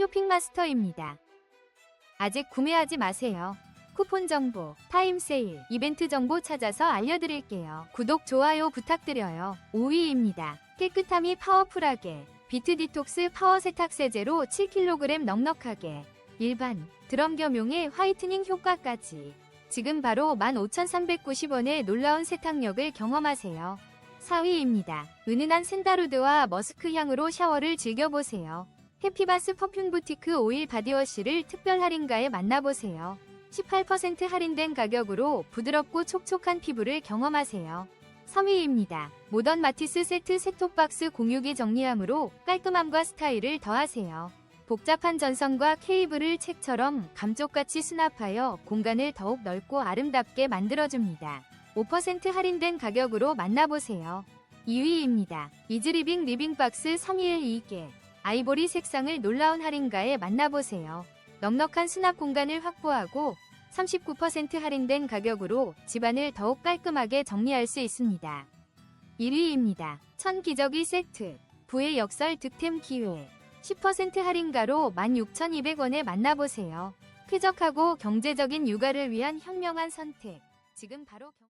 쇼핑마스터입니다. 아직 구매하지 마세요. 쿠폰 정보, 타임 세일, 이벤트 정보 찾아서 알려드릴게요. 구독, 좋아요 부탁드려요. 5위입니다. 깨끗함이 파워풀하게 비트 디톡스 파워 세탁 세제로 7kg 넉넉하게 일반 드럼 겸용의 화이트닝 효과까지 지금 바로 15,390원의 놀라운 세탁력을 경험하세요. 4위입니다. 은은한 샌다루드와 머스크 향으로 샤워를 즐겨보세요. 해피바스 퍼퓸 부티크 오일 바디워시를 특별 할인가에 만나보세요. 18% 할인된 가격으로 부드럽고 촉촉한 피부를 경험하세요. 3위입니다. 모던 마티스 세트 셋톱박스 공유기 정리함으로 깔끔함과 스타일을 더하세요. 복잡한 전선과 케이블을 책처럼 감쪽같이 수납하여 공간을 더욱 넓고 아름답게 만들어줍니다. 5% 할인된 가격으로 만나보세요. 2위입니다. 이즈리빙 리빙박스 3일 2개 아이보리 색상을 놀라운 할인가에 만나보세요. 넉넉한 수납 공간을 확보하고 39% 할인된 가격으로 집안을 더욱 깔끔하게 정리할 수 있습니다. 1위입니다. 천 기저귀 세트 부의 역설 득템 기회 10% 할인가로 16,200원에 만나보세요. 쾌적하고 경제적인 육아를 위한 현명한 선택. 지금 바로 경...